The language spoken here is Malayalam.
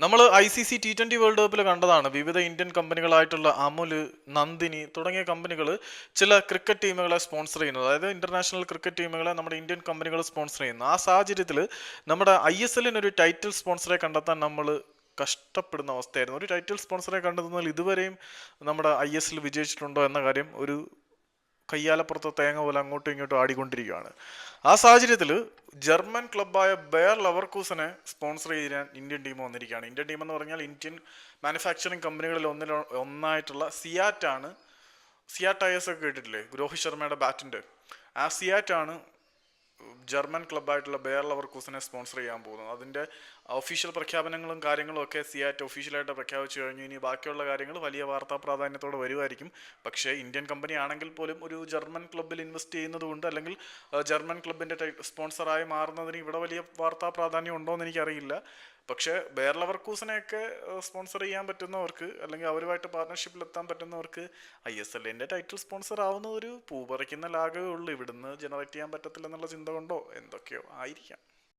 നമ്മൾ I C C T twenty world കപ്പിൽ കണ്ടതാണ്. വിവിധ ഇന്ത്യൻ കമ്പനികളായിട്ടുള്ള അമുൽ നന്ദിനി തുടങ്ങിയ കമ്പനികൾ ചില ക്രിക്കറ്റ് ടീമുകളെ സ്പോൺസർ ചെയ്യുന്നത്. അതായത് ഇന്റർനാഷണൽ ക്രിക്കറ്റ് ടീമുകളെ നമ്മുടെ ഇന്ത്യൻ കമ്പനികൾ സ്പോൺസർ ചെയ്യുന്നു. ആ സാഹചര്യത്തിൽ നമ്മുടെ ഐ എസ് എല്ലിന് ഒരു ടൈറ്റിൽ സ്പോൺസറെ കണ്ടെത്താൻ നമ്മൾ കഷ്ടപ്പെടുന്ന അവസ്ഥയായിരുന്നു. ഒരു ടൈറ്റിൽ സ്പോൺസറെ കണ്ടെത്തുന്നതിൽ ഇതുവരെയും നമ്മുടെ ഐ എസ് എൽ വിജയിച്ചിട്ടുണ്ടോ എന്ന കാര്യം ഒരു കയ്യാലപ്പുറത്തെ തേങ്ങ പോലെ അങ്ങോട്ടും ഇങ്ങോട്ടും ആടിക്കൊണ്ടിരിക്കുകയാണ്. ആ സാഹചര്യത്തിൽ ജർമ്മൻ ക്ലബ്ബായ ബെയർ ലവർക്കൂസനെ സ്പോൺസർ ചെയ്യാൻ ഇന്ത്യൻ ടീം വന്നിരിക്കുകയാണ്. ഇന്ത്യൻ ടീം എന്ന് പറഞ്ഞാൽ ഇന്ത്യൻ മാനുഫാക്ചറിങ് കമ്പനികളിൽ ഒന്നിൽ ഒന്നായിട്ടുള്ള സിയാറ്റ് ആണ് സിയാറ്റ് ടയേഴ്സ് ഒക്കെ കേട്ടിട്ടില്ലേ? രോഹിത് ശർമ്മയുടെ ബാറ്റിന്റെ. ആ സിയാറ്റാണ് ജർമ്മൻ ക്ലബ്ബായിട്ടുള്ള ബെയർ ലവർക്കൂസിനെ സ്പോൺസർ ചെയ്യാൻ പോകുന്നത് അതിന്റെ ഒഫീഷ്യൽ പ്രഖ്യാപനങ്ങളും കാര്യങ്ങളും ഒക്കെ സിയാറ്റ് ഒഫീഷ്യലായിട്ട് പ്രഖ്യാപിച്ചു കഴിഞ്ഞു. ഇനി ബാക്കിയുള്ള കാര്യങ്ങൾ വലിയ വാർത്താ പ്രാധാന്യത്തോടെ വരുമായിരിക്കും. പക്ഷേ ഇന്ത്യൻ കമ്പനി ആണെങ്കിൽ പോലും ഒരു ജർമ്മൻ ക്ലബ്ബിൽ ഇൻവെസ്റ്റ് ചെയ്യുന്നതുകൊണ്ട് അല്ലെങ്കിൽ ജർമ്മൻ ക്ലബിന്റെ സ്പോൺസറായി മാറുന്നതിന് ഇവിടെ വലിയ വാർത്താ പ്രാധാന്യം ഉണ്ടോ എന്ന് എനിക്കറിയില്ല. പക്ഷേ ബെയർ കൂസിനെയൊക്കെ സ്പോൺസർ ചെയ്യാൻ പറ്റുന്നവർക്ക് അല്ലെങ്കിൽ അവരുമായിട്ട് പാർട്ണർഷിപ്പിൽ എത്താൻ പറ്റുന്നവർക്ക് ഐ എസ് എല്ലിന്റെ ടൈറ്റിൽ സ്പോൺസർ ആവുന്ന ഒരു പൂ പറിക്കുന്ന ലാഘവേ ഉള്ളൂ. ഇവിടുന്ന് ജനറേറ്റ് ചെയ്യാൻ പറ്റത്തില്ലെന്നുള്ള ചിന്ത കൊണ്ടോ? എന്തൊക്കെയോ ആയിരിക്കാം.